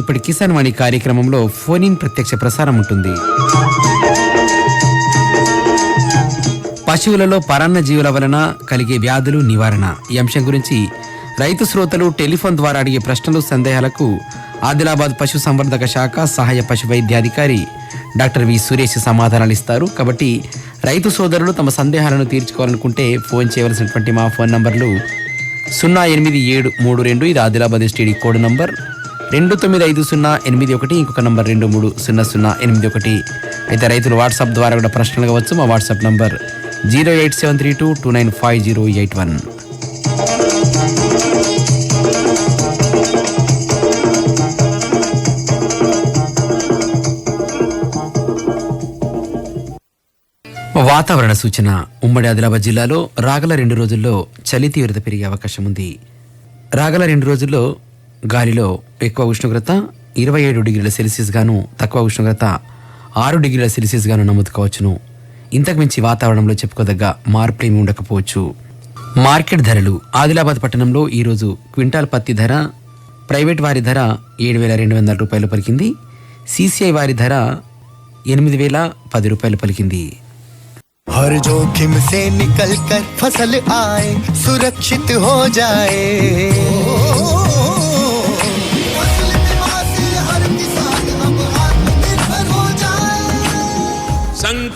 ఇప్పటి కిసాన్ వాణి కార్యక్రమంలో phone in ప్రత్యక్ష ప్రసారం ఉంటుంది. పశువులలో పరాన్న జీవుల వలన కలిగే వ్యాధులు నివారణ. ఈ అంశం గురించి రైతు శ్రోతలు టెలిఫోన్ ద్వారా అడిగే ప్రశ్నలు సందేహాలకు ఆదిలాబాద్ పశు సంవర్ధక శాఖ సహాయ పశు వైద్యాధికారి డాక్టర్ వి సురేష్ సమాధానాలు ఇస్తారు. కాబట్టి రైతు సోదరులు తమ సందేహాలను తీర్చుకోవాలనుకుంటే ఫోన్ చేయవలసినటువంటి మా ఫోన్ నంబర్లు సున్నా ఎనిమిది ఏడు మూడు రెండు ఇది ఆదిలాబాద్ ఎస్టీడీ కోడ్ నంబర్. రెండు తొమ్మిది ఐదు సున్నా ఎనిమిది ఒకటి ఇంకొక నంబర్ రెండు మూడు సున్నా సున్నా ఎనిమిది ఒకటి. అయితే రైతులు వాట్సాప్ ద్వారా కూడా ప్రశ్నలు కావచ్చు మా WhatsApp number zero eight seven three two two nine five zero eight one. వాతావరణ సూచన. ఉమ్మడి ఆదిలాబాద్ జిల్లాలో రాగల రెండు రోజుల్లో చలి తీవ్రత పెరిగే అవకాశం ఉంది రాగల రెండు రోజుల్లో గాలిలో ఎక్కువ ఉష్ణోగ్రత ఇరవై ఏడు డిగ్రీల సెల్సియస్ గాను తక్కువ ఉష్ణోగ్రత ఆరు డిగ్రీల సెల్సియస్ గాను నమోదు కావచ్చును ఇంతకు మించి వాతావరణంలో చెప్పుకోదగ్గ మార్పులేమి ఉండకపోవచ్చు మార్కెట్ ధరలు ఆదిలాబాద్ పట్టణంలో ఈరోజు క్వింటాల్ పత్తి ధర ప్రైవేట్ వారి ధర ఏడు వేల రెండు వందల రూపాయలు పలికింది సీసీఐ వారి ధర ఎనిమిది వేల పది రూపాయలు పలికింది हर जोखिम से निकल कर फसल आए सुरक्षित हो जाए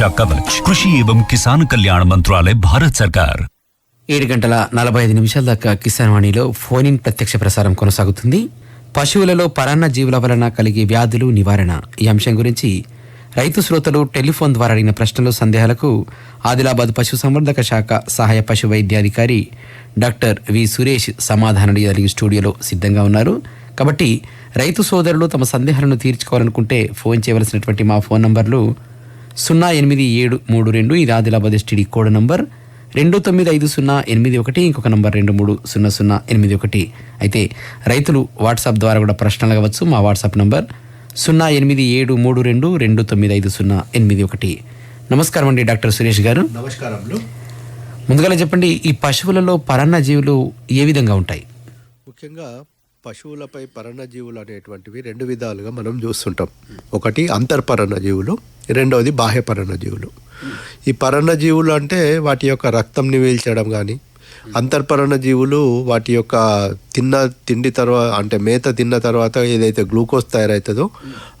సురక్ష కవచ్. కృషి ఏవం కిసాన్ కళ్యాణ మంత్రాలయ భారత్ సర్కార్. ఏడు గంటల నలభై ఐదు నిమిషాల దాకా కిసాన్ వాణిలో ఫోన్ ఇన్ ప్రత్యక్ష ప్రసారం కొనసాగుతుంది. పశువులలో పరాన్న జీవుల వలన కలిగే వ్యాధులు నివారణ. ఈ అంశం గురించి రైతు శ్రోతలు టెలిఫోన్ ద్వారా అడిగిన ప్రశ్నలు సందేహాలకు ఆదిలాబాద్ పశుసంవర్ధక శాఖ సహాయ పశు వైద్యాధికారి డాక్టర్ వి సురేష్ సమాధానం జరిగిన స్టూడియోలో సిద్ధంగా ఉన్నారు. కాబట్టి రైతు సోదరులు తమ సందేహాలను తీర్చుకోవాలనుకుంటే ఫోన్ చేయవలసినటువంటి మా ఫోన్ నంబర్లు సున్నా ఎనిమిది ఏడు మూడు రెండు ఇది ఆదిలాబాద్ ఎస్టీడీ కోడ్ నంబర్ రెండు తొమ్మిది ఐదు సున్నా ఎనిమిది ఒకటి ఇంకొక నంబర్ రెండు మూడు సున్నా సున్నా ఎనిమిది ఒకటి. అయితే రైతులు వాట్సాప్ ద్వారా కూడా ప్రశ్నలు కావచ్చు మా వాట్సాప్ నంబర్ సున్నా ఎనిమిది ఏడు మూడు రెండు రెండు తొమ్మిది ఐదు సున్నా ఎనిమిది ఒకటి. నమస్కారం అండి డాక్టర్ సురేష్ గారు. నమస్కారములు. ముందుగా చెప్పండి ఈ పశువులలో పరాన్న జీవులు ఏ విధంగా ఉంటాయి? ముఖ్యంగా పశువులపై పరణజీవులు అనేటువంటివి రెండు విధాలుగా మనం చూస్తుంటాం. ఒకటి అంతర్పరణ జీవులు రెండవది బాహ్య పరణజీవులు ఈ పరణజీవులు అంటే వాటి యొక్క రక్తం నివేల్చడం కానీ అంతర్పరణ జీవులు వాటి యొక్క తిన్న తిండి తర్వాత అంటే మేత తిన్న తర్వాత ఏదైతే గ్లూకోజ్ తయారవుతుందో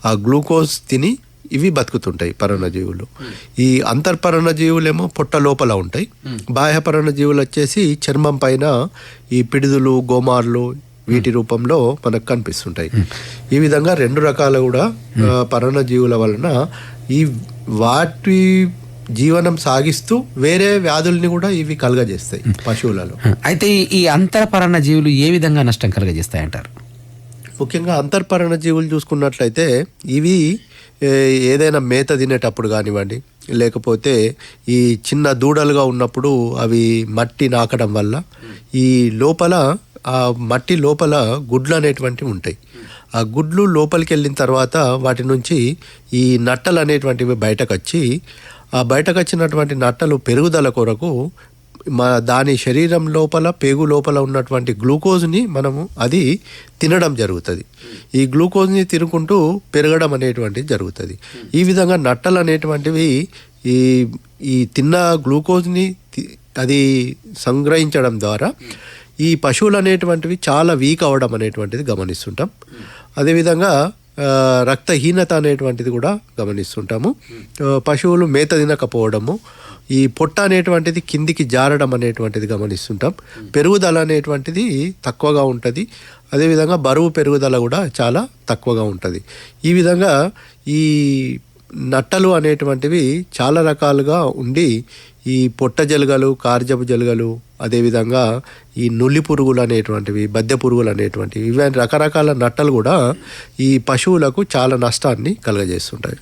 ఆ గ్లూకోజ్ తిని ఇవి బతుకుతుంటాయి పరణజీవులు ఈ అంతర్పరణ జీవులేమో పొట్ట లోపల ఉంటాయి. బాహ్యపరణ జీవులు వచ్చేసి చర్మం పైన ఈ పిడుదులు గోమార్లు వీటి రూపంలో మనకు కనిపిస్తుంటాయి. ఈ విధంగా రెండు రకాల కూడా ఆ, పరణజీవుల వలన ఈ వాటి జీవనం సాగిస్తూ వేరే వ్యాధుల్ని కూడా ఇవి కలుగజేస్తాయి పశువులలో. అయితే ఈ- అంతరపరాన్న జీవులు ఏ విధంగా నష్టం కలుగజేస్తాయంటారు? ముఖ్యంగా అంతర్పరణ జీవులు చూసుకున్నట్లయితే ఇవి ఏదైనా మేత తినేటప్పుడు కానివ్వండి లేకపోతే ఈ చిన్న దూడలుగా ఉన్నప్పుడు అవి మట్టి నాకడం వల్ల ఈ లోపల ఆ మట్టి లోపల గుడ్లు అనేటువంటివి ఉంటాయి. ఆ గుడ్లు లోపలికి వెళ్ళిన తర్వాత వాటి నుంచి ఈ నట్టలు అనేటువంటివి బయటకు వచ్చి ఆ బయటకు వచ్చినటువంటి నట్టలు పెరుగుదల కొరకు మా దాని శరీరం లోపల పేగు లోపల ఉన్నటువంటి గ్లూకోజ్ని మనము అది తినడం జరుగుతుంది. ఈ గ్లూకోజ్ని తినుకుంటూ పెరగడం అనేటువంటిది జరుగుతుంది. ఈ విధంగా నట్టలు అనేటువంటివి ఈ ఈ తిన్న గ్లూకోజ్ని అది సంగ్రహించడం ద్వారా ఈ పశువులు అనేటువంటివి చాలా వీక్ అవ్వడం అనేటువంటిది గమనిస్తుంటాం. అదేవిధంగా రక్తహీనత అనేటువంటిది కూడా గమనిస్తుంటాము. పశువులు మేత తినకపోవడము ఈ పొట్ట అనేటువంటిది కిందికి జారడం అనేటువంటిది గమనిస్తుంటాం. పెరుగుదల అనేటువంటిది తక్కువగా ఉంటుంది. అదేవిధంగా బరువు పెరుగుదల కూడా చాలా తక్కువగా ఉంటుంది. ఈ విధంగా ఈ నట్టలు అనేటువంటివి చాలా రకాలుగా ఉండి ఈ పొట్ట జలుగలు కార్జపు జలుగలు అదేవిధంగా ఈ నుల్లి పురుగులు అనేటువంటివి బద్దె పురుగులు అనేటువంటివి ఇవన్నీ రకరకాల నట్టలు కూడా ఈ పశువులకు చాలా నష్టాన్ని కలుగజేస్తుంటాయి.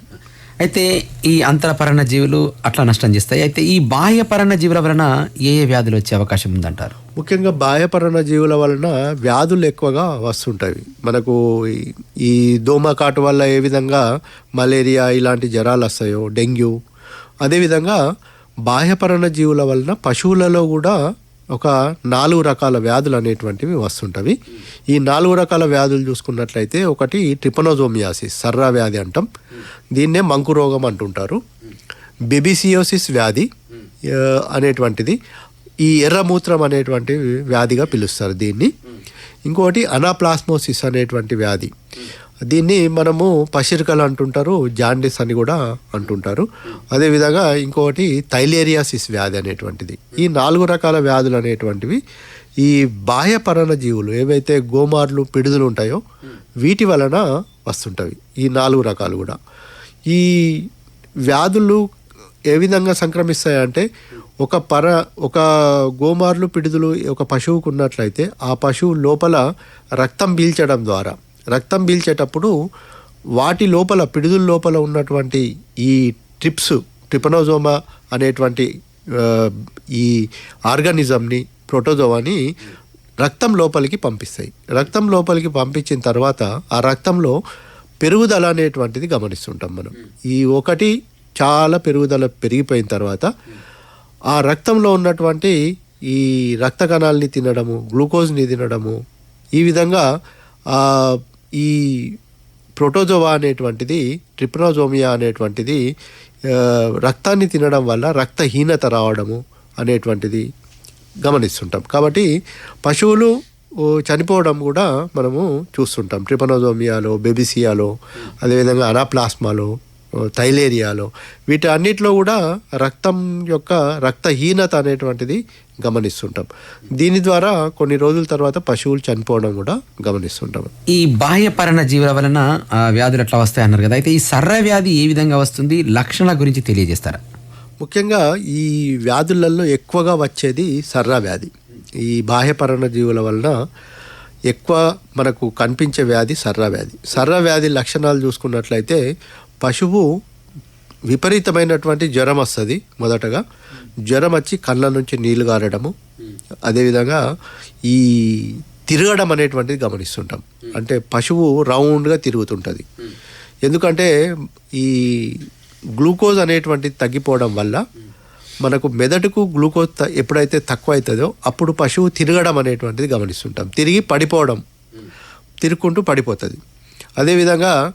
అయితే ఈ అంతరపరణ జీవులు అట్లా నష్టం చేస్తాయి. అయితే ఈ బాహ్య పరణ జీవుల వలన ఏ ఏ వ్యాధులు వచ్చే అవకాశం ఉందంటారు? ముఖ్యంగా బాహ్యపరణ జీవుల వలన వ్యాధులు ఎక్కువగా వస్తుంటాయి. మనకు ఈ- ఈ దోమకాటు వల్ల ఏ విధంగా మలేరియా ఇలాంటి జ్వరాలు వస్తాయో డెంగ్యూ అదేవిధంగా బాహ్యపరణ జీవుల వలన పశువులలో కూడా ఒక నాలుగు రకాల వ్యాధులు అనేటువంటివి వస్తుంటవి. ఈ నాలుగు రకాల వ్యాధులు చూసుకున్నట్లయితే ఒకటి ట్రిపనోజోమియాసిస్ సర్రా వ్యాధి అంటాం. దీన్నే మంకు రోగం అంటుంటారు. బెబిసియోసిస్ వ్యాధి అనేటువంటిది. ఈ ఎర్రమూత్రం అనేటువంటి వ్యాధిగా పిలుస్తారు దీన్ని. ఇంకోటి అనాప్లాస్మోసిస్ అనేటువంటి వ్యాధి. దీన్ని మనము పసిరికలు అంటుంటారు జాండిస్ అని కూడా అంటుంటారు. అదేవిధంగా ఇంకొకటి థైలేరియాసిస్ వ్యాధి అనేటువంటిది. ఈ నాలుగు రకాల వ్యాధులు అనేటువంటివి ఈ బాహ్య పరణ జీవులు ఏవైతే గోమార్లు పిడుదలు ఉంటాయో వీటి వలన వస్తుంటవి ఈ నాలుగు రకాలు కూడా. ఈ వ్యాధులు ఏ విధంగా సంక్రమిస్తాయంటే ఒక పర ఒక గోమార్లు పిడుదలు ఒక పశువుకు ఉన్నట్లయితే ఆ పశువు లోపల రక్తం పీల్చడం ద్వారా రక్తం పీల్చేటప్పుడు వాటి లోపల పిడుదల లోపల ఉన్నటువంటి ఈ ట్రిప్స్ ట్రిపనోజోమా అనేటువంటి ఈ ఆర్గానిజంని ప్రోటోజోవాని రక్తం లోపలికి పంపిస్తాయి. రక్తం లోపలికి పంపించిన తర్వాత ఆ రక్తంలో పెరుగుదల అనేటువంటిది గమనిస్తుంటాం మనం. ఈ ఒకటి చాలా పెరుగుదల పెరిగిపోయిన తర్వాత ఆ రక్తంలో ఉన్నటువంటి ఈ రక్త కణాలని తినడము గ్లూకోజ్ని తినడము ఈ విధంగా ఈ ప్రోటోజోవా అనేటువంటిది ట్రిప్నోజోమియా అనేటువంటిది రక్తాన్ని తినడం వల్ల రక్తహీనత రావడము అనేటువంటిది గమనిస్తుంటాం. కాబట్టి పశువులు చనిపోవడం కూడా మనము చూస్తుంటాం. ట్రిపనోజోమియాలో బెబిసియాలో అదేవిధంగా అనాప్లాస్మాలో థైలేరియాలో వీటి అన్నిటిలో కూడా రక్తం యొక్క రక్తహీనత అనేటువంటిది గమనిస్తుంటాం. దీని ద్వారా కొన్ని రోజుల తర్వాత పశువులు చనిపోవడం కూడా గమనిస్తుంటాం. ఈ బాహ్య పరణ జీవుల వలన వ్యాధులు ఎట్లా వస్తాయి అన్నారు కదా. అయితే ఈ సర్ర వ్యాధి ఏ విధంగా వస్తుంది? లక్షణాల గురించి తెలియజేస్తారా? ముఖ్యంగా ఈ వ్యాధులలో ఎక్కువగా వచ్చేది సర్రా వ్యాధి. ఈ బాహ్యపరణ జీవుల వలన ఎక్కువ మనకు కనిపించే వ్యాధి సర్రా వ్యాధి. సర్రా వ్యాధి లక్షణాలు చూసుకున్నట్లయితే పశువు విపరీతమైనటువంటి జ్వరం వస్తుంది మొదటగా. జ్వరం వచ్చి కళ్ళ నుంచి నీళ్ళు గారడము. అదేవిధంగా ఈ తిరగడం అనేటువంటిది గమనిస్తుంటాం. అంటే పశువు రౌండ్గా తిరుగుతుంటుంది. ఎందుకంటే ఈ గ్లూకోజ్ అనేటువంటిది తగ్గిపోవడం వల్ల మనకు మెదడుకు గ్లూకోజ్ త- ఎప్పుడైతే తక్కువ అవుతుందో అప్పుడు పశువు తిరగడం అనేటువంటిది గమనిస్తుంటాం. తిరిగి పడిపోవడం. తిరుక్కుంటూ పడిపోతుంది. అదేవిధంగా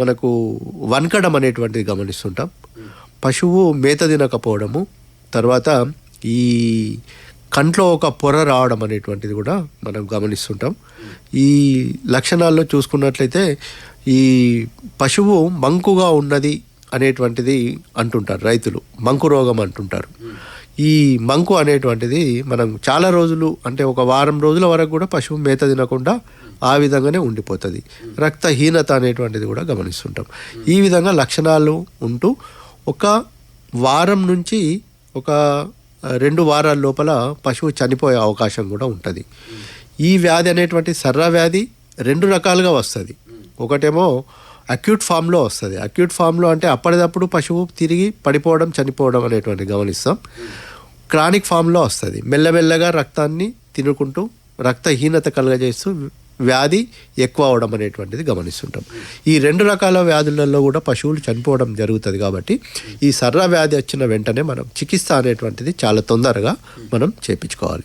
మనకు వనకడం అనేటువంటిది గమనిస్తుంటాం. పశువు మేత తినకపోవడము తర్వాత ఈ కంట్లో ఒక పొర రావడం అనేటువంటిది కూడా మనం గమనిస్తుంటాం. ఈ లక్షణాల్లో చూసుకున్నట్లయితే ఈ పశువు మంకుగా ఉన్నది అనేటువంటిది అంటుంటారు రైతులు. మంకు రోగం అంటుంటారు. ఈ మంకు అనేటువంటిది మనం చాలా రోజులు అంటే ఒక వారం రోజుల వరకు కూడా పశువు మేత తినకుండా ఆ విధంగానే ఉండిపోతుంది. రక్తహీనత అనేటువంటిది కూడా గమనిస్తుంటాం. ఈ విధంగా లక్షణాలు ఉంటూ ఒక వారం నుంచి ఒక రెండు వారాల లోపల పశువు చనిపోయే అవకాశం కూడా ఉంటుంది. ఈ వ్యాధి అనేటువంటి సర్ర వ్యాధి రెండు రకాలుగా వస్తుంది. ఒకటేమో అక్యూట్ ఫామ్లో వస్తుంది. అక్యూట్ ఫామ్లో అంటే అప్పటిదప్పుడు పశువు తిరిగి పడిపోవడం చనిపోవడం అనేటువంటి గమనిస్తాం. క్రానిక్ ఫామ్లో వస్తుంది. మెల్లమెల్లగా రక్తాన్ని తినుకుంటూ రక్తహీనత కలుగజేస్తూ వ్యాధి ఎక్కువ అవడం అనేటువంటిది గమనిస్తుంటాం. ఈ రెండు రకాల వ్యాధులలో కూడా పశువులు చనిపోవడం జరుగుతుంది కాబట్టి ఈ సర్ర వ్యాధి వచ్చిన వెంటనే మనం చికిత్స అనేటువంటిది చాలా తొందరగా మనం చేపించుకోవాలి.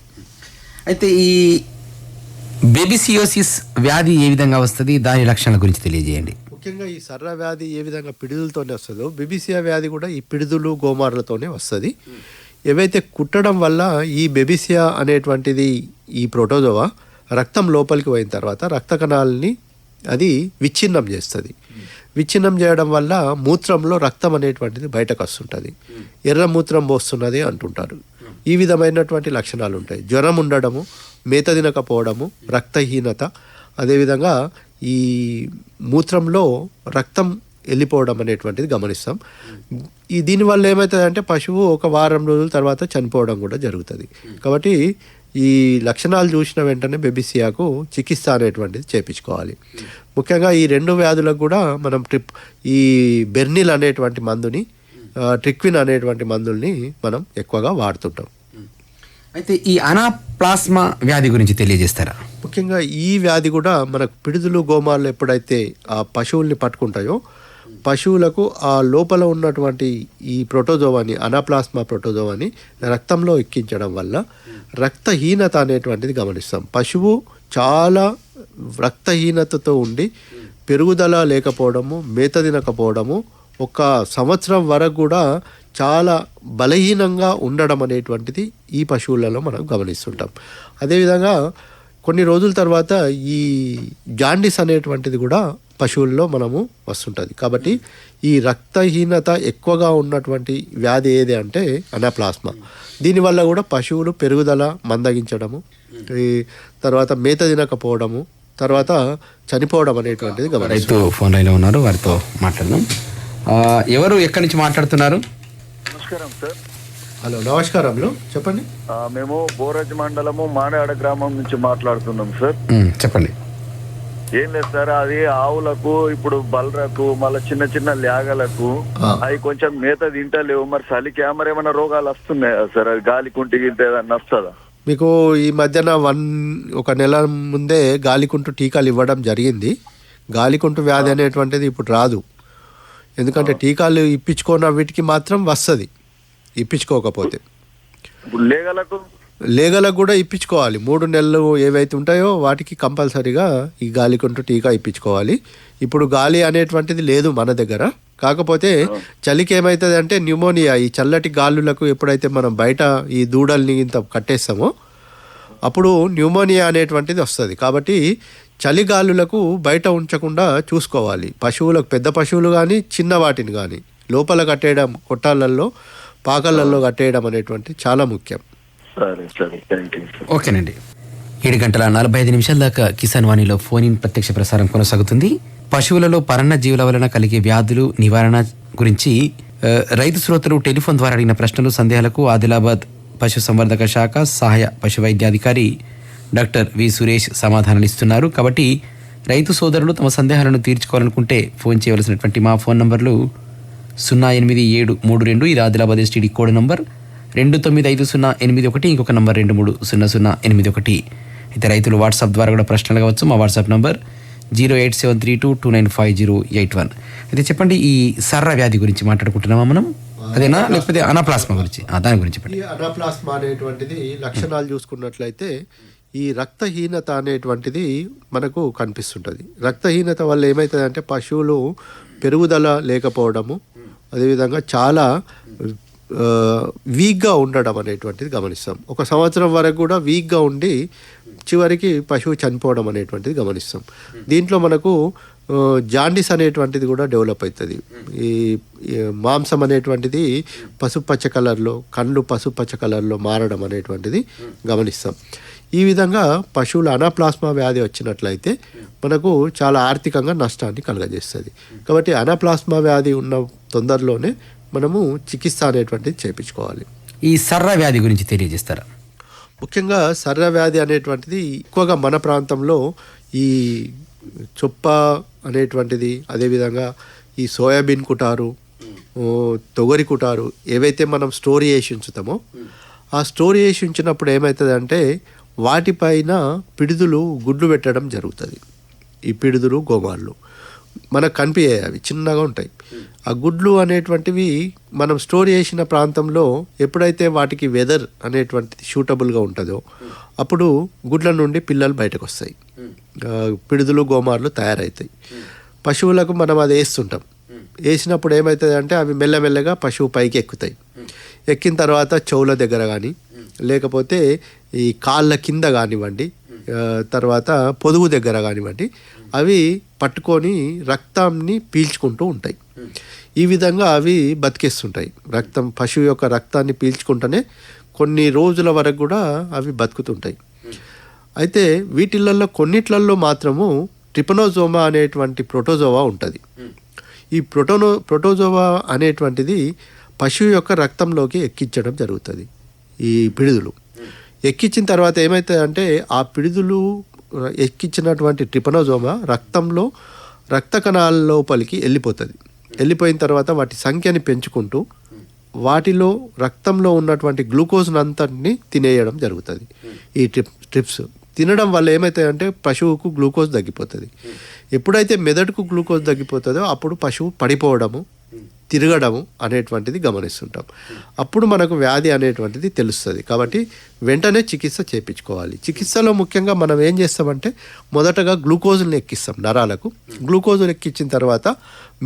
అయితే ఈ బేబిసియోసిస్ వ్యాధి ఏ విధంగా వస్తుంది? దాని లక్షణాల గురించి తెలియజేయండి. ముఖ్యంగా ఈ సర్ర వ్యాధి ఏ విధంగా పిడుదలతోనే వస్తుందో బెబిసియా వ్యాధి కూడా ఈ పిడుదులు గోమార్లతోనే వస్తుంది. ఏవైతే కుట్టడం వల్ల ఈ బెబిసియా అనేటువంటిది ఈ ప్రోటోజోవా రక్తం లోపలికి పోయిన తర్వాత రక్త కణాలని అది విచ్ఛిన్నం చేస్తుంది. విచ్ఛిన్నం చేయడం వల్ల మూత్రంలో రక్తం అనేటువంటిది బయటకు వస్తుంటుంది. ఎర్ర మూత్రం పోస్తున్నది అంటుంటారు. ఈ విధమైనటువంటి లక్షణాలు ఉంటాయి. జ్వరం ఉండడము మేత తినకపోవడము రక్తహీనత అదేవిధంగా ఈ మూత్రంలో రక్తం వెళ్ళిపోవడం అనేటువంటిది గమనిస్తాం. ఈ దీనివల్ల ఏమవుతుందంటే పశువు ఒక వారం రోజుల తర్వాత చనిపోవడం కూడా జరుగుతుంది. కాబట్టి ఈ లక్షణాలు చూసిన వెంటనే బెబిసియాకు చికిత్స అనేటువంటిది చేపించుకోవాలి. ముఖ్యంగా ఈ రెండు వ్యాధులకు కూడా మనం ట్రిప్ ఈ బెర్నిల్ అనేటువంటి మందుని ట్రిక్విన్ అనేటువంటి మందుల్ని మనం ఎక్కువగా వాడుతుంటాం. అయితే ఈ అనాప్లాస్మా వ్యాధి గురించి తెలియజేస్తారా? ముఖ్యంగా ఈ వ్యాధి కూడా మనకు పిడుదులు గోమాలు ఎప్పుడైతే ఆ పశువుల్ని పట్టుకుంటాయో పశువులకు ఆ లోపల ఉన్నటువంటి ఈ ప్రోటోజోవాని అనాప్లాస్మా ప్రోటోజోవాని రక్తంలో ఎక్కించడం వల్ల రక్తహీనత అనేటువంటిది గమనిస్తాం. పశువు చాలా రక్తహీనతతో ఉండి పెరుగుదల లేకపోవడము మేత తినకపోవడము ఒక సంవత్సరం వరకు కూడా చాలా బలహీనంగా ఉండడం అనేటువంటిది ఈ పశువులలో మనం గమనిస్తుంటాం. అదేవిధంగా కొన్ని రోజుల తర్వాత ఈ జాండిస్ అనేటువంటిది కూడా పశువుల్లో మనము వస్తుంటుంది. కాబట్టి ఈ రక్తహీనత ఎక్కువగా ఉన్నటువంటి వ్యాధి ఏది అంటే అనాప్లాస్మా. దీనివల్ల కూడా పశువులు పెరుగుదల మందగించడము ఈ తర్వాత మేత తినకపోవడము తర్వాత చనిపోవడం అనేటువంటిది రైతు ఫోన్ లైన్లో ఉన్నారు వారితో మాట్లాడదాం. ఎవరు ఎక్కడి నుంచి మాట్లాడుతున్నారు? నమస్కారం సార్. హలో నమస్కారంలో చెప్పండి. మేము బోరజ్ మండలము మానేవాడ గ్రామం నుంచి మాట్లాడుతున్నాం సార్. చెప్పండి. ఏం లేదు సార్ అది ఆవులకు ఇప్పుడు బలరకు మళ్ళీ చిన్న చిన్న ల్యాగలకు. అవి కొంచెం మేత తింటలేవు. మరి చలికి మరి ఏమైనా రోగాలు వస్తున్నాయా సార్? అది గాలి కుంటి గింటే ఏదన్నా వస్తుందా? మీకు ఈ మధ్యన వన్ ఒక నెల ముందే గాలికుంటు టీకాలు ఇవ్వడం జరిగింది. గాలికుంటు వ్యాధి అనేటువంటిది ఇప్పుడు రాదు. ఎందుకంటే టీకాలు ఇప్పించుకున్న వీటికి మాత్రం వస్తుంది. ఇప్పించుకోకపోతే. ఇప్పుడు లేగలకు లేగలకు కూడా ఇప్పించుకోవాలి. మూడు నెలలు ఏవైతే ఉంటాయో వాటికి కంపల్సరీగా ఈ గాలికుంటు టీకా ఇప్పించుకోవాలి. ఇప్పుడు గాలి అనేటువంటిది లేదు మన దగ్గర. కాకపోతే చలికి ఏమవుతుంది అంటే న్యూమోనియా ఈ చల్లటి గాలులకు ఎప్పుడైతే మనం బయట ఈ దూడల్ని ఇంత కట్టేస్తామో అప్పుడు న్యూమోనియా అనేటువంటిది వస్తుంది. కాబట్టి చలిగాలులకు బయట ఉంచకుండా చూసుకోవాలి. పశువులకు పెద్ద పశువులు కానీ చిన్న వాటిని కానీ లోపల కట్టేయడం కొట్టాలల్లో పాకలల్లో కట్టేయడం అనేటువంటి చాలా ముఖ్యం. సరే సరే థ్యాంక్ యూ ఓకేనండి. ఏడు గంటల నలభై ఐదు నిమిషాల దాకా కిసాన్ వాణిలో ఫోన్ ఇన్ ప్రత్యక్ష ప్రసారం కొనసాగుతుంది. పశువులలో పరన్న జీవుల వలన కలిగే వ్యాధులు నివారణ గురించి రైతు శ్రోతలు టెలిఫోన్ ద్వారా అడిగిన ప్రశ్నలు సందేహాలకు ఆదిలాబాద్ పశు సంవర్ధక శాఖ సహాయ పశు వైద్యాధికారి డాక్టర్ వి సురేష్ సమాధానాలు ఇస్తున్నారు కాబట్టి రైతు సోదరులు తమ సందేహాలను తీర్చుకోవాలనుకుంటే ఫోన్ చేయవలసినటువంటి మా ఫోన్ నంబర్లు సున్నా ఎనిమిది ఏడు మూడు రెండు ఇది ఆదిలాబాద్ ఎస్టీడీ కోడ్ నంబర్. రెండు తొమ్మిది ఐదు సున్నా ఎనిమిది ఒకటి ఇంకొక నంబర్ రెండు మూడు సున్నా సున్నా ఎనిమిది ఒకటి. అయితే రైతులు వాట్సాప్ ద్వారా కూడా ప్రశ్నలు కావచ్చు మా WhatsApp number zero eight seven three two two nine five zero eight one. అయితే చెప్పండి ఈ సర్ర వ్యాధి గురించి మాట్లాడుకుంటున్నామా మనం? అదేనా? లేకపోతే అనాప్లాస్మా గురించి? దాని గురించి చెప్పండి. అనాప్లాస్మా అనేటువంటిది లక్షణాలు చూసుకున్నట్లయితే ఈ రక్తహీనత అనేటువంటిది మనకు కనిపిస్తుంటుంది. రక్తహీనత వల్ల ఏమవుతుందంటే పశువులు పెరుగుదల లేకపోవడము అదేవిధంగా చాలా వీక్గా ఉండడం అనేటువంటిది గమనిస్తాం. ఒక సంవత్సరం వరకు కూడా వీక్గా ఉండి చివరికి పశువు చనిపోవడం అనేటువంటిది గమనిస్తాం. దీంట్లో మనకు జాండిస్ జాండీస్ అనేటువంటిది కూడా డెవలప్ అవుతుంది. ఈ మాంసం అనేటువంటిది పసుపచ్చ కలర్లో కళ్ళు పసుపచ్చ కలర్లో మారడం అనేటువంటిది గమనిస్తాం. ఈ విధంగా పశువుల అనాప్లాస్మా వ్యాధి వచ్చినట్లయితే మనకు చాలా ఆర్థికంగా నష్టాన్ని కలుగజేస్తుంది. కాబట్టి అనాప్లాస్మా వ్యాధి ఉన్న తొందరలోనే మనము చికిత్స అనేటువంటిది చేపించుకోవాలి. ఈ సర్ర వ్యాధి గురించి తెలియజేస్తారా? ముఖ్యంగా సర్ర వ్యాధి అనేటువంటిది ఎక్కువగా మన ప్రాంతంలో ఈ చొప్ప అనేటువంటిది అదేవిధంగా ఈ సోయాబీన్ కుటారు తొగరి కుటారు ఏవైతే మనం స్టోరీ వేసి ఉంచుతామో ఆ స్టోరీ వేసి ఉంచినప్పుడు ఏమవుతుంది అంటే వాటిపైన పిడుదులు గుడ్లు పెట్టడం జరుగుతుంది. ఈ పిడుదులు గోమాళ్ళు మనకు కనిపించాయి అవి చిన్నగా ఉంటాయి. ఆ గుడ్లు అనేటువంటివి మనం స్టోర్ చేసిన ప్రాంతంలో ఎప్పుడైతే వాటికి వెదర్ అనేటువంటిది షూటబుల్గా ఉంటుందో అప్పుడు గుడ్ల నుండి పిల్లలు బయటకు వస్తాయి. పిడుదులు గోమార్లు తయారవుతాయి. పశువులకు మనం అది వేస్తుంటాం. వేసినప్పుడు ఏమవుతుంది అంటే అవి మెల్లమెల్లగా పశువు పైకి ఎక్కుతాయి. ఎక్కిన తర్వాత చెవుల దగ్గర కానీ లేకపోతే ఈ కాళ్ళ కింద కానివ్వండి తర్వాత పొదుగు దగ్గర కానివ్వండి అవి పట్టుకొని రక్తాన్ని పీల్చుకుంటూ ఉంటాయి. ఈ విధంగా అవి బతికేస్తుంటాయి. రక్తం పశువు యొక్క రక్తాన్ని పీల్చుకుంటూనే కొన్ని రోజుల వరకు కూడా అవి బతుకుతుంటాయి. అయితే వీటిలలో కొన్నిట్లలో మాత్రము ట్రిపనోజోమా అనేటువంటి ప్రోటోజోవా ఉంటుంది. ఈ ప్రోటోనో ప్రోటోజోవా అనేటువంటిది పశువు యొక్క రక్తంలోకి ఎక్కించడం జరుగుతుంది. ఈ పిడుదులు. ఎక్కించిన తర్వాత ఏమవుతుంది అంటే ఆ పిడుదులు ఎక్కించినటువంటి ట్రిపనోజోమా రక్తంలో రక్త కణాల లోపలికి వెళ్ళిపోతుంది. వెళ్ళిపోయిన తర్వాత వాటి సంఖ్యని పెంచుకుంటూ వాటిలో రక్తంలో ఉన్నటువంటి గ్లూకోజ్ను అంతటిని తినేయడం జరుగుతుంది. ఈ ట్రిప్ ట్రిప్స్ తినడం వల్ల ఏమవుతాయంటే పశువుకు గ్లూకోజ్ తగ్గిపోతుంది. ఎప్పుడైతే మెదడుకు గ్లూకోజ్ తగ్గిపోతుందో అప్పుడు పశువు పడిపోవడము తిరగడం అనేటువంటిది గమనిస్తుంటాం. అప్పుడు మనకు వ్యాధి అనేటువంటిది తెలుస్తుంది. కాబట్టి వెంటనే చికిత్స చేయించుకోవాలి చికిత్సలో ముఖ్యంగా మనం ఏం చేస్తామంటే మొదటగా గ్లూకోజ్ని ఎక్కిస్తాం నరాలకు. గ్లూకోజ్ని ఎక్కించిన తర్వాత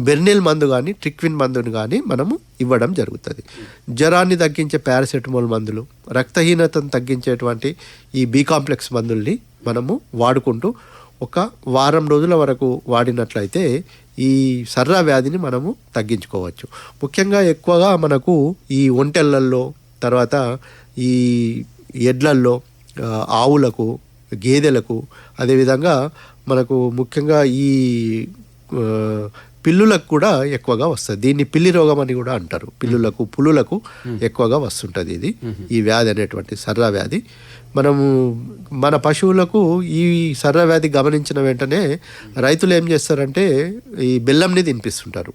బెర్నిల్ మందు కానీ ట్రిక్విన్ మందుని కానీ మనము ఇవ్వడం జరుగుతుంది. జ్వరాన్ని తగ్గించే పారాసెటమాల్ మందులు రక్తహీనతను తగ్గించేటువంటి ఈ బీ కాంప్లెక్స్ మందుల్ని మనము వాడుకుంటూ ఒక వారం రోజుల వరకు వాడినట్లయితే ఈ సర్రా వ్యాధిని మనము తగ్గించుకోవచ్చు. ముఖ్యంగా ఎక్కువగా మనకు ఈ ఒంటెళ్ళల్లో తర్వాత ఈ ఎడ్లల్లో ఆవులకు గేదెలకు అదేవిధంగా మనకు ముఖ్యంగా ఈ పిల్లులకు కూడా ఎక్కువగా వస్తుంది. దీన్ని పిల్లి రోగం అని కూడా అంటారు. పిల్లులకు పులులకు ఎక్కువగా వస్తుంటుంది ఇది. ఈ వ్యాధి అనేటువంటి సర్రా వ్యాధి. మనము మన పశువులకు ఈ సర్ర వ్యాధి గమనించిన వెంటనే రైతులు ఏం చేస్తారంటే ఈ బెల్లంని తినిపిస్తుంటారు.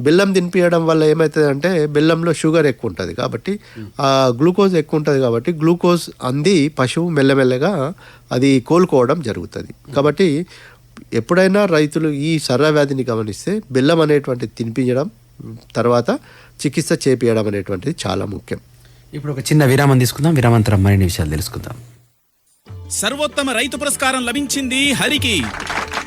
బెల్లం తినిపించడం వల్ల ఏమవుతుందంటే బెల్లంలో షుగర్ ఎక్కువ ఉంటుంది కాబట్టి ఆ గ్లూకోజ్ ఎక్కువ ఉంటుంది కాబట్టి గ్లూకోజ్ అంది పశువు మెల్లమెల్లగా అది కోలుకోవడం జరుగుతుంది. కాబట్టి ఎప్పుడైనా రైతులు ఈ సర్ర వ్యాధిని గమనిస్తే బెల్లం అనేటువంటిది తినిపించడం తర్వాత చికిత్స చేపించడం అనేటువంటిది చాలా ముఖ్యం. ఇప్పుడు ఒక చిన్న విరామం తీసుకుందాం. విరామంతరం మరిన్ని విషయాలు తెలుసుకుందాం. సర్వోత్తమ రైతు పురస్కారం లభించింది హరికి.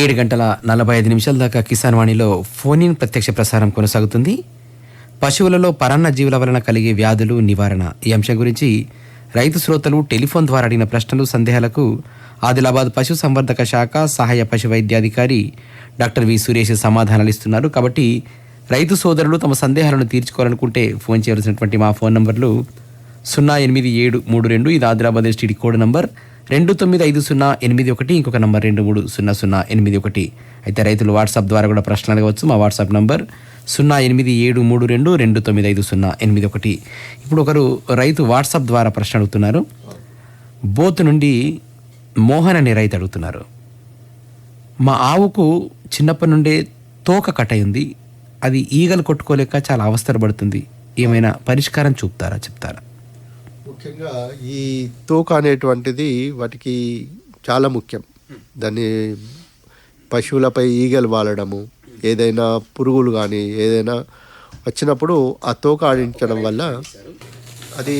ఏడు గంటల నలభై ఐదు నిమిషాల దాకా కిసాన్ వాణిలో ఫోన్ ఇన్ ప్రత్యక్ష ప్రసారం కొనసాగుతుంది. పశువులలో పరాన్న జీవుల వలన కలిగే వ్యాధులు నివారణ. ఈ అంశం గురించి రైతు శ్రోతలు టెలిఫోన్ ద్వారా అడిగిన ప్రశ్నలు సందేహాలకు ఆదిలాబాద్ పశు సంవర్ధక శాఖ సహాయ పశు వైద్యాధికారి డాక్టర్ వి సురేష్ సమాధానాలు ఇస్తున్నారు. కాబట్టి రైతు సోదరులు తమ సందేహాలను తీర్చుకోవాలనుకుంటే ఫోన్ చేయవలసినటువంటి మా ఫోన్ నంబర్లు సున్నా ఎనిమిది ఏడు మూడు రెండు ఇది ఆదిలాబాద్ ఎస్టీడీ కోడ్ నంబర్. రెండు తొమ్మిది ఐదు సున్నా ఎనిమిది ఒకటి ఇంకొక నంబర్ రెండు మూడు సున్నా సున్నా ఎనిమిది ఒకటి. అయితే రైతులు వాట్సాప్ ద్వారా కూడా ప్రశ్నలు అడగవచ్చు. మా వాట్సాప్ నంబర్ సున్నా ఎనిమిది ఏడు మూడు రెండు రెండు తొమ్మిది ఐదు సున్నా ఎనిమిది ఒకటి. ఇప్పుడు ఒకరు రైతు వాట్సాప్ ద్వారా ప్రశ్న అడుగుతున్నారు. బోత్ నుండి మోహన్ అనే రైతు అడుగుతున్నారు. మా ఆవుకు చిన్నప్పటి నుండే తోక కట్ అయింది. అది ఈగలు కొట్టుకోలేక చాలా అవస్థలు పడుతుంది. ఏమైనా పరిష్కారం చూపుతారా చెప్తారా? ముఖ్యంగా ఈ తోక అనేటువంటిది వాటికి చాలా ముఖ్యం. దాన్ని పశువులపై ఈగలు వాలడము ఏదైనా పురుగులు కానీ ఏదైనా వచ్చినప్పుడు ఆ తోక ఆడించడం వల్ల అది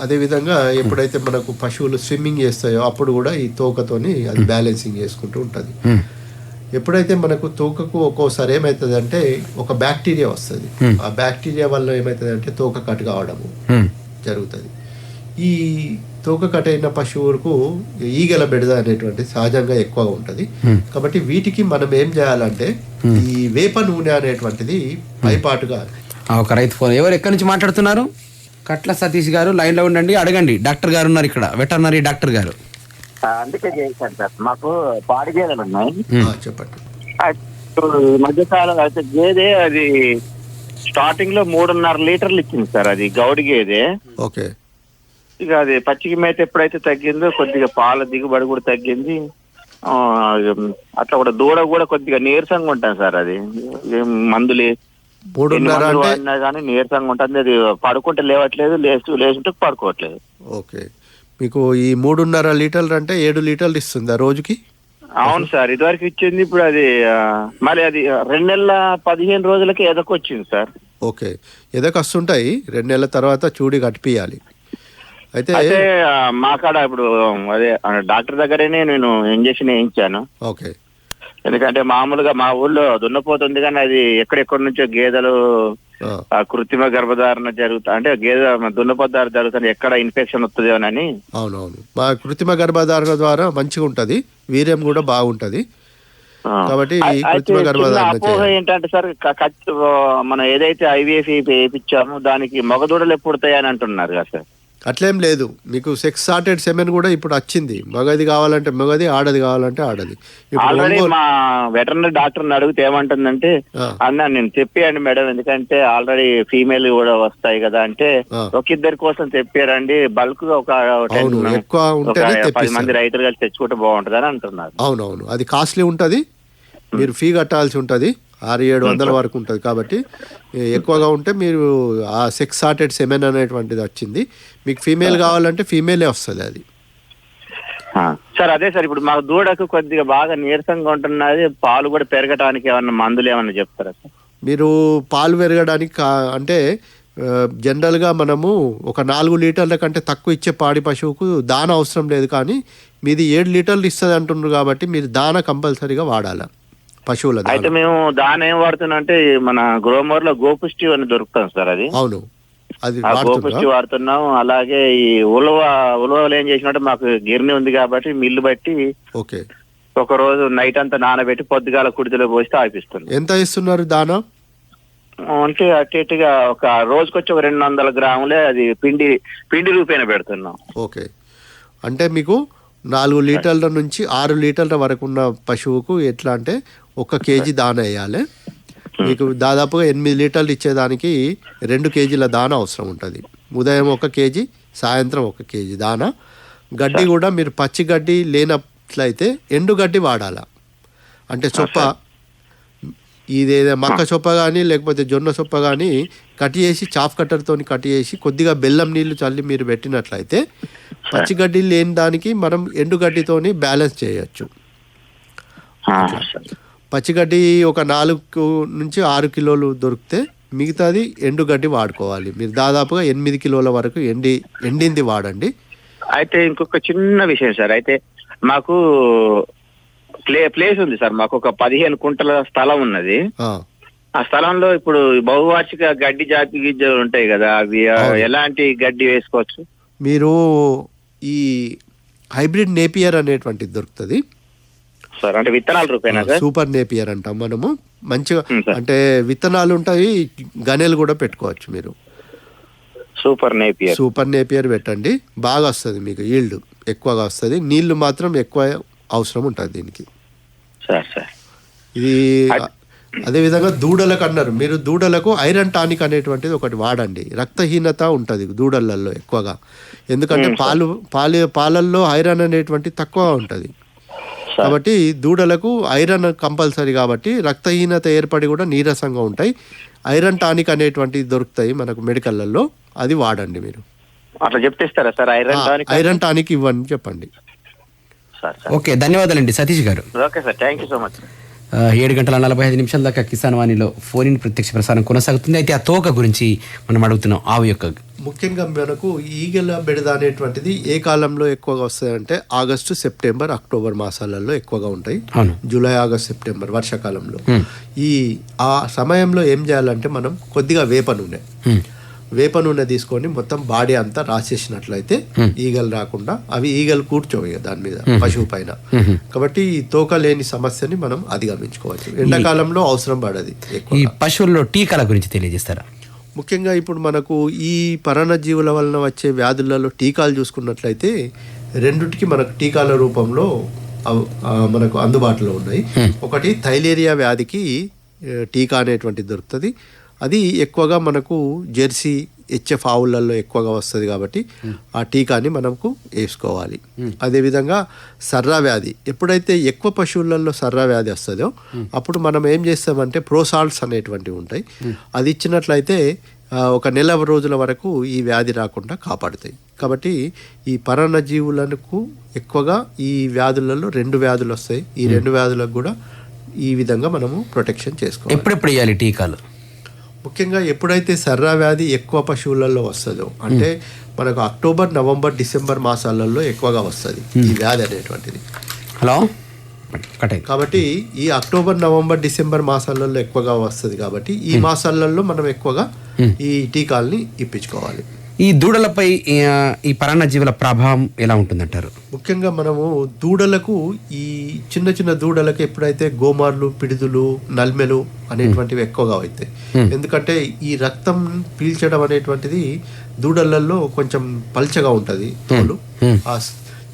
అదే విధంగా ఎప్పుడైతే మనకు పశువులు స్విమ్మింగ్ చేస్తాయో అప్పుడు కూడా ఈ తోకతోని అది బ్యాలెన్సింగ్ చేసుకుంటూ ఉంటుంది. ఎప్పుడైతే మనకు తోకకు ఒక్కోసారి ఏమవుతుంది అంటే ఒక బ్యాక్టీరియా వస్తుంది. ఆ బ్యాక్టీరియా వల్ల ఏమవుతుంది అంటే తోక కట్ కావడము జరుగుతుంది. ఈ తోక కట్ అయిన పశువులకు ఈగల బెడద అనేటువంటి సహజంగా ఎక్కువగా ఉంటుంది. కాబట్టి వీటికి మనం ఏం చేయాలంటే ఈ వేప నూనె అనేటువంటిది పైపాటుగా ఆ, ఒక రైతు ఫోన్. ఎవరు ఎక్కడి నుంచి మాట్లాడుతున్నారు? కట్ల సతీష్ గారు లైన్లో ఉండండి అడగండి. డాక్టర్ గారు ఉన్నారు ఇక్కడ. వెటర్నరీ డాక్టర్ గారు. అందుకే చేశాను సార్. మాకు పాడి గేదెలు ఉన్నాయి ఆ, చెప్పండి. ఈ మధ్యకాలం అయితే గేదె అది స్టార్టింగ్లో మూడున్నర లీటర్లు ఇచ్చింది సార్ అది గౌడి గేదె. ఓకే. ఇక అది పచ్చిక మేత ఎప్పుడైతే తగ్గిందో కొద్దిగా పాల దిగుబడి కూడా తగ్గింది. అట్లా కూడా దూడ కూడా కొద్దిగా నీరసంగా ఉంటుంది సార్ అది. మందులు వాడినా కానీ నీరసంగా ఉంటుంది. అది పడుకుంటే లేవట్లేదు లేస్తూ లేస్తుంటే పడుకోవట్లేదు. ఓకే. మీకు ఈ మూడున్నర లీటర్లు అంటే ఏడు లీటర్లు ఇస్తుందా రోజుకి? అవును సార్ ఇదివరకు ఇచ్చింది ఇప్పుడు అది మరి అది రెండు నెలల పదిహేను రోజులకి ఎదకొచ్చింది సార్. ఓకే. ఎదకు వస్తుంటాయి రెండు నెలల తర్వాత చూడి కట్టిపియాలి అయితే అయితే మా కాడ ఇప్పుడు అదే డాక్టర్ దగ్గరనే నేను ఇంజక్షన్ వేయించాను. ఓకే. ఎందుకంటే మామూలుగా మా ఊళ్ళో దున్నపోతుంది కానీ అది ఎక్కడెక్కడి నుంచో గేదెలు కృత్రిమ గర్భధారణ జరుగుతా అంటే గేదె దున్నపోతారు జరుగుతుంది ఎక్కడ ఇన్ఫెక్షన్ వస్తుందేమోనని అవునవును. మా కృత్రిమ గర్భధారణ ద్వారా మంచిగా ఉంటుంది వీర్యం కూడా బాగుంటుంది. కాబట్టి కృత్రిమ గర్భధారణ అపోహ ఏంటంటే సార్ మనం ఏదైతే ఐవీఎఫ్ వేయించామో దానికి మగదూడలు ఎప్పుడు పుడతాయని అంటున్నారు కదా సార్. అట్లేం లేదు. మీకు సెక్స్ సార్టెడ్ సెమెన్ కూడా ఇప్పుడు వచ్చింది. మగది కావాలంటే మగది ఆడది కావాలంటే ఆడది. ఆల్రెడీ మా వెటర్నరీ డాక్టర్ అడిగితే ఏమంటుందంటే. అన్న నేను చెప్పాను మేడం. ఎందుకంటే ఆల్రెడీ ఫీమేల్ కూడా వస్తాయి కదా అంటే. ఒక ఇద్దరి కోసం తెప్పారండి బల్క్గా ఒక పది. మంది రైతులు కలిసి తెచ్చుకుంటే బాగుంటుంది అంటున్నారు. అవునవును. అది కాస్ట్లీ ఉంటుంది. మీరు ఫీ కట్టాల్సి ఉంటుంది. ఆరు ఏడు వందల వరకు ఉంటుంది. కాబట్టి ఎక్కువగా ఉంటే మీరు ఆ సెక్స్ సార్టెడ్ సెమెన్ అనేటువంటిది వచ్చింది. మీకు ఫీమేల్ కావాలంటే ఫీమేలే వస్తుంది అది. ఆ. సార్ అదే సార్ ఇప్పుడు మా దూడకు కొద్దిగా బాగా నీరసంగా ఉంటున్నది పాలు కూడా పెరగటానికి ఏమన్నా మందులు ఏమన్నా చెప్తారా సార్? మీరు పాలు పెరగడానికి అంటే జనరల్గా మనము ఒక నాలుగు లీటర్ల కంటే తక్కువ ఇచ్చే పాడి పశువుకు దాన అవసరం లేదు. కానీ మీది ఏడు లీటర్లు ఇస్తుంది అంటున్నారు కాబట్టి మీరు దాన కంపల్సరీగా వాడాలి. పశువుల అయితే మేము దాని ఏం వాడుతున్నాం అంటే మన గ్రోమర్లో గోపుష్టి అని దొరుకుతాం సార్ అది. అవును. అది గోపుష్టి వాడుతున్నాం. అలాగే ఈ ఉలవ ఉలవలు ఏం చేసినట్టు మాకు గిర్ని ఉంది కాబట్టి మిల్లు బట్టి ఓకే. ఒక రోజు నైట్ అంతా నానబెట్టి పొద్దుగాల కుడితిలో పోసి తాగిపిస్తున్నాం ఎంత ఇస్తున్నారు దానా? అంటే అటు ఇటుగా ఒక రోజుకొచ్చి ఒక రెండు వందల గ్రాములే అది పిండి పిండి రూపేణ పెడుతున్నాం. ఓకే. అంటే మీకు నాలుగు లీటర్ల నుంచి ఆరు లీటర్ల వరకు ఉన్న పశువుకు ఎట్లా అంటే ఒక కేజీ దాన వేయాలి. మీకు దాదాపుగా ఎనిమిది లీటర్లు ఇచ్చేదానికి రెండు కేజీల దాన అవసరం ఉంటుంది. ఉదయం ఒక కేజీ సాయంత్రం ఒక కేజీ దాన. గడ్డి కూడా మీరు పచ్చి గడ్డి లేనట్లయితే ఎండు గడ్డి వాడాల. అంటే చొప్ప ఇదేదో మక్క చొప్ప కానీ లేకపోతే జొన్న చొప్ప కానీ కట్ చేసి చాఫ్ కట్టర్తో కట్ చేసి కొద్దిగా బెల్లం నీళ్ళు చల్లి మీరు పెట్టినట్లయితే పచ్చిగడ్డి లేని దానికి మనం ఎండుగడ్డితోని బ్యాలెన్స్ చేయొచ్చు. పచ్చిగడ్డి ఒక నాలుగు నుంచి ఆరు కిలోలు దొరికితే మిగతాది ఎండుగడ్డి వాడుకోవాలి. మీరు దాదాపుగా ఎనిమిది కిలోల వరకు ఎండి ఎండింది వాడండి. అయితే ఇంకొక చిన్న విషయం సార్. అయితే మాకు ప్లే ప్లేస్ ఉంది సార్. మాకు ఒక పదిహేను కుంటల స్థలం ఉన్నది. ఆ, స్థలంలో ఇప్పుడు బహువార్షిక గడ్డి జాతి గిజ్జలు ఉంటాయి కదా. అవి. ఎలాంటి గడ్డి వేసుకోవచ్చు? మీరు ఈ హైబ్రిడ్ నేపియర్ అనేటువంటిది దొరుకుతుంది. సార్ అంటే విత్తనాల రూపేనా సార్? సూపర్ నేపియర్ అంటాం మనము. మంచిగా. అంటే విత్తనాలు ఉంటాయి గనెలు కూడా పెట్టుకోవచ్చు మీరు. Super Napier. సూపర్ నేపియర్ పెట్టండి. బాగా వస్తుంది మీకు ఈల్డ్ ఎక్కువగా వస్తుంది. నీళ్ళు మాత్రం ఎక్కువ అవసరం ఉంటుంది దీనికి. Sir sir. ఇది అదేవిధంగా దూడలకు అన్నారు. మీరు దూడలకు ఐరన్ టానిక్ అనేటువంటిది ఒకటి వాడండి. రక్తహీనత ఉంటుంది దూడలలో ఎక్కువగా. ఎందుకంటే పాలు పాలు పాలల్లో ఐరన్ అనేటువంటి తక్కువ ఉంటుంది. కాబట్టి దూడలకు ఐరన్ కంపల్సరీ కాబట్టి రక్తహీనత ఏర్పడి కూడా నీరసంగా ఉంటాయి. ఐరన్ టానిక్ అనేటువంటివి దొరుకుతాయి మనకు మెడికల్లలో అది వాడండి మీరు. అట్లా సార్? టానిక్ ఐరన్ టానిక్ ఇవ్వండి చెప్పండి. సార్ ఓకే ధన్యవాదాలండి సతీష్ గారు. Okay sir thank you so much. ఆ, ఏడు గంటల నలభై ఐదు నిమిషాల దాకా కిసాన్ వాణిలో ఫోన్ ఇన్ ప్రత్యక్ష ప్రసారం కొనసాగుతుంది. అయితే ఆ తోక గురించి మనం అడుగుతున్నాం ఆవు యొక్క ముఖ్యంగా మనకు ఈగల బెడద అనేటువంటిది ఏ కాలంలో ఎక్కువగా వస్తాయంటే ఆగస్టు సెప్టెంబర్ అక్టోబర్ మాసాలలో ఎక్కువగా ఉంటాయి. జూలై ఆగస్ట్ సెప్టెంబర్ వర్షాకాలంలో. ఈ ఆ సమయంలో ఏం చేయాలంటే మనం కొద్దిగా వేప నూనె. వేప నూనె తీసుకొని మొత్తం బాడీ అంతా రాసేసినట్లయితే ఈగలు రాకుండా అవి ఈగలు కూర్చోవు దాని మీద పశువు పైన. కాబట్టి ఈ తోక లేని సమస్యని మనం అధిగమించుకోవచ్చు. ఎండాకాలంలో అవసరం పడది ఈ పశువుల్లో టీకాల గురించి తెలియజేస్తారా? ముఖ్యంగా ఇప్పుడు మనకు ఈ పరాన్నజీవుల వలన వచ్చే వ్యాధులలో టీకాలు చూసుకున్నట్లయితే రెండుటికి మనకు టీకాల రూపంలో మనకు అందుబాటులో ఉన్నాయి. ఒకటి థైలేరియా వ్యాధికి టీకా అనేటువంటిది దొరుకుతుంది. అది ఎక్కువగా మనకు జెర్సీ హెచ్ఎఫ్ ఆవులలో ఎక్కువగా వస్తుంది కాబట్టి ఆ టీకాని మనకు వేసుకోవాలి. అదేవిధంగా సర్రా వ్యాధి. ఎప్పుడైతే ఎక్కువ పశువులలో సర్రా వ్యాధి వస్తుందో అప్పుడు మనం ఏం చేస్తామంటే ప్రోసాల్ట్స్ అనేటువంటివి ఉంటాయి. అది ఇచ్చినట్లయితే ఒక నెల రోజుల వరకు ఈ వ్యాధి రాకుండా కాపాడుతాయి. కాబట్టి ఈ పరాన్న జీవులకు ఎక్కువగా ఈ వ్యాధులలో రెండు వ్యాధులు వస్తాయి. ఈ రెండు వ్యాధులకు కూడా ఈ విధంగా మనము ప్రొటెక్షన్ చేసుకోవాలి. ఎప్పుడెప్పుడు వేయాలి టీకాలు? ముఖ్యంగా ఎప్పుడైతే సర్రా వ్యాధి ఎక్కువ పశువులలో వస్తుందో అంటే మనకు అక్టోబర్ నవంబర్ డిసెంబర్ మాసాలలో ఎక్కువగా వస్తుంది ఈ వ్యాధి అనేటువంటిది. హలో. కాబట్టి ఈ అక్టోబర్ నవంబర్ డిసెంబర్ మాసాలలో ఎక్కువగా వస్తుంది కాబట్టి ఈ మాసాలలో మనం ఎక్కువగా ఈ టీకాల్ని ఇప్పించుకోవాలి. ఈ దూడలపై ఈ పరాన్న జీవుల ప్రభావం ఎలా ఉంటుందంటారు? ముఖ్యంగా మనము దూడలకు ఈ చిన్న చిన్న దూడలకు ఎప్పుడైతే గోమార్లు పిడుదులు నల్మెలు అనేటువంటివి ఎక్కువగా అవుతాయి. ఎందుకంటే ఈ రక్తం పీల్చడం అనేటువంటిది దూడలలో కొంచెం పల్చగా ఉంటుంది. తోలు. ఆ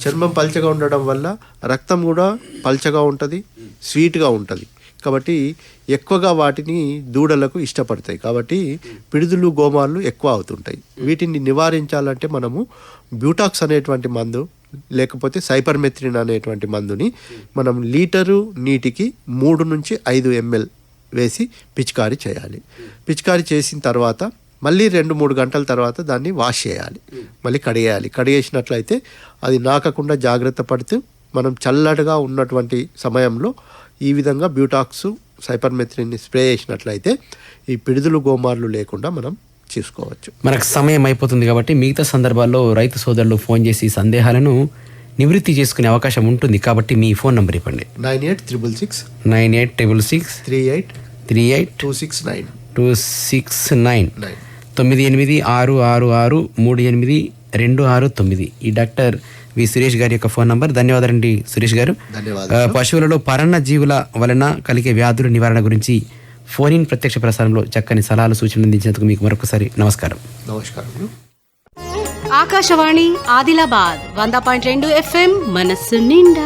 చర్మం పల్చగా ఉండడం వల్ల రక్తం కూడా పల్చగా ఉంటుంది స్వీట్గా ఉంటుంది. కాబట్టి ఎక్కువగా వాటిని దూడలకు ఇష్టపడతాయి. కాబట్టి పిడుదులు గోమాలు ఎక్కువ అవుతుంటాయి. వీటిని నివారించాలంటే మనము బ్యూటాక్స్ అనేటువంటి మందు లేకపోతే సైపర్మెత్రిన్ అనేటువంటి మందుని మనం లీటరు నీటికి మూడు నుంచి ఐదు ఎంఎల్ వేసి పిచికారీ చేయాలి. పిచికారీ చేసిన తర్వాత మళ్ళీ రెండు మూడు గంటల తర్వాత దాన్ని వాష్ చేయాలి. మళ్ళీ కడిగేయాలి. కడిగేసినట్లయితే అది నాకకుండా జాగ్రత్త పడుతూ మనం చల్లటగా ఉన్నటువంటి సమయంలో ఈ విధంగా బ్యూటాక్స్ సైపర్మెథ్రిన్ని స్ప్రే చేసినట్లయితే ఈ పిడుదులు గోమార్లు లేకుండా మనం చూసుకోవచ్చు. మనకు సమయం అయిపోతుంది కాబట్టి మిగతా సందర్భాల్లో రైతు సోదరులు ఫోన్ చేసి సందేహాలను నివృత్తి చేసుకునే అవకాశం ఉంటుంది. కాబట్టి మీ ఫోన్ నంబర్ ఇవ్వండి. Nine eight triple six nine eight triple six three eight three eight two six nine two six nine తొమ్మిది ఎనిమిది ఆరు ఆరు ఆరు మూడు ఎనిమిది రెండు ఆరు తొమ్మిది. ఈ డాక్టర్ వి సురేష్ గారి యొక్క ఫోన్ నంబర్. ధన్యవాదాలండి సురేష్ గారు. పశువులలో పరన్న జీవుల వలన కలిగే వ్యాధుల నివారణ గురించి ఫోన్ ఇన్ ప్రత్యక్ష ప్రసారంలో చక్కని సలహాలు సూచనలు అందించినందుకు మీకు మరొకసారి నమస్కారం. నమస్కారం ఆకాశవాణి ఆదిలాబాద్ వంద పాయింట్ రెండు ఎఫ్ఎం మనస్సు నిండా.